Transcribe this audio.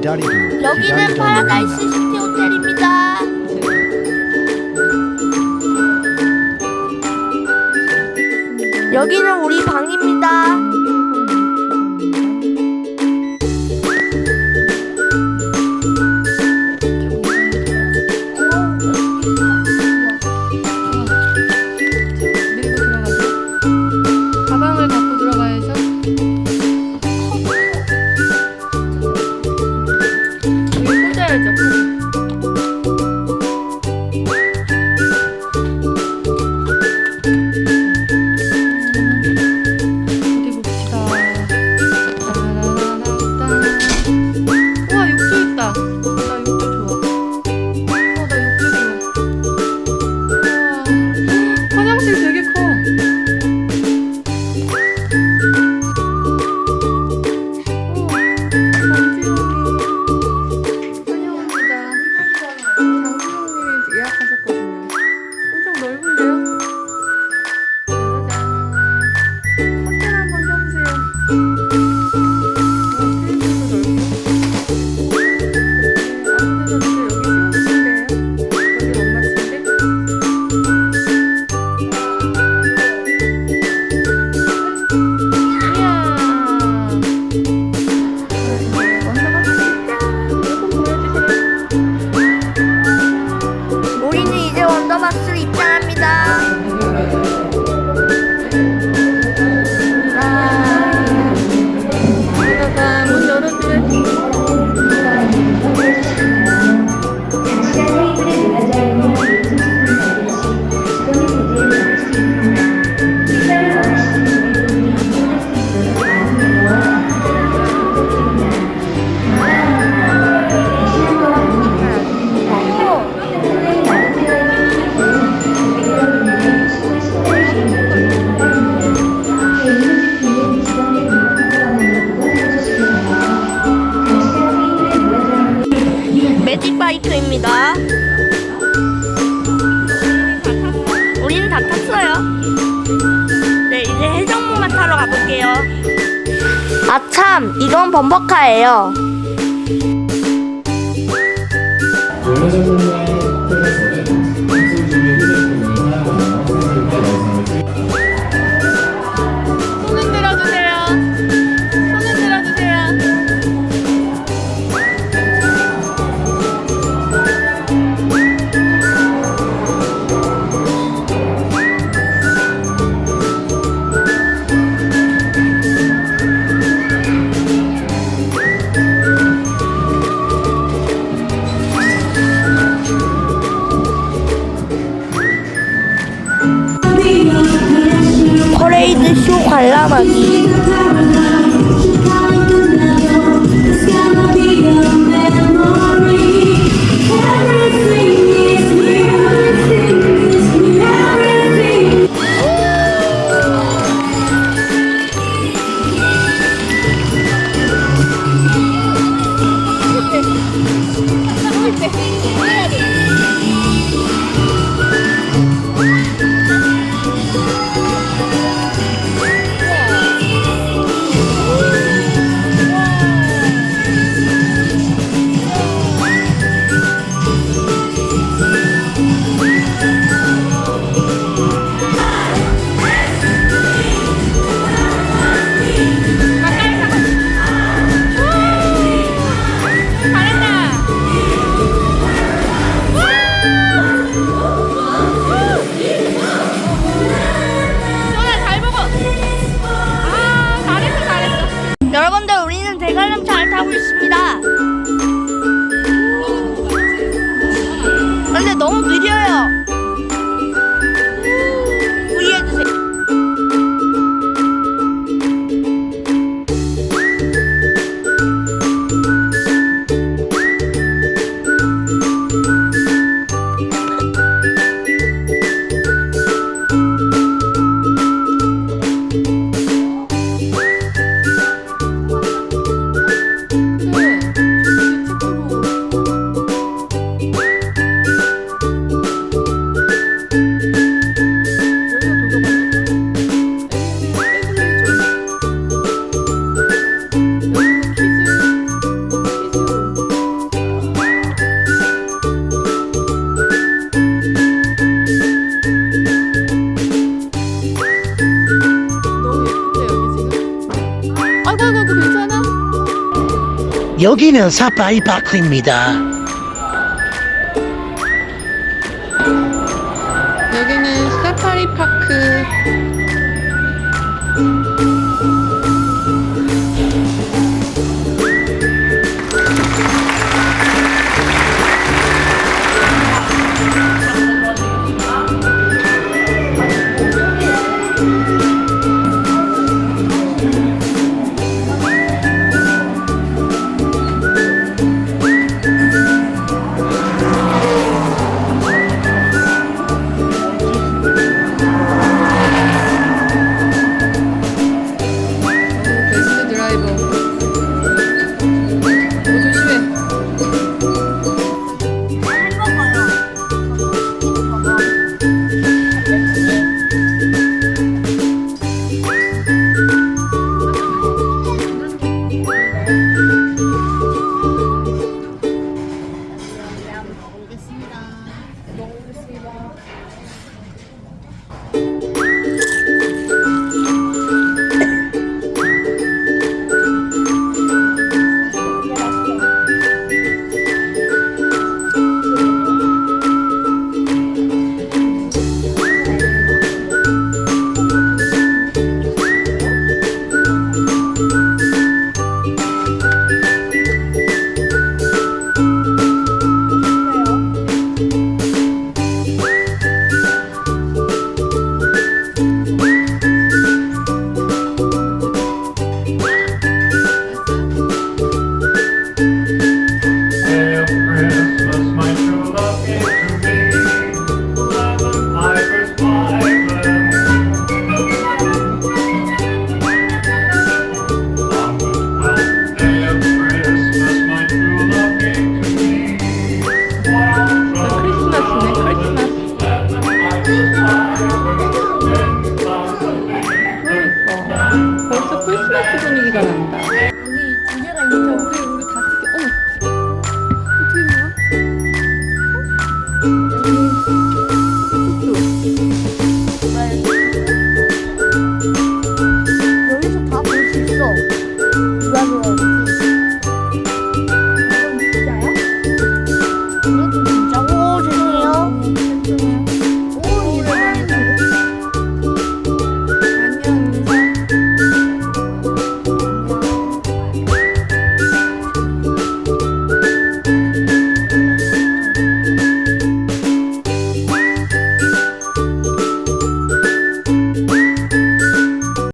기다리고 여기는 기다리던 파라다이스 시티 호텔입니다. 여기는 우리 방입니다. 조금 갑니다. 우리는 다 탔어요. 네, 이제 해적목만 타러 가볼게요. 아참, 이건 범벅카예요. 놀라셨나요? Salamat! 여기는 사파이 파크입니다. 여기는 사파리 파크.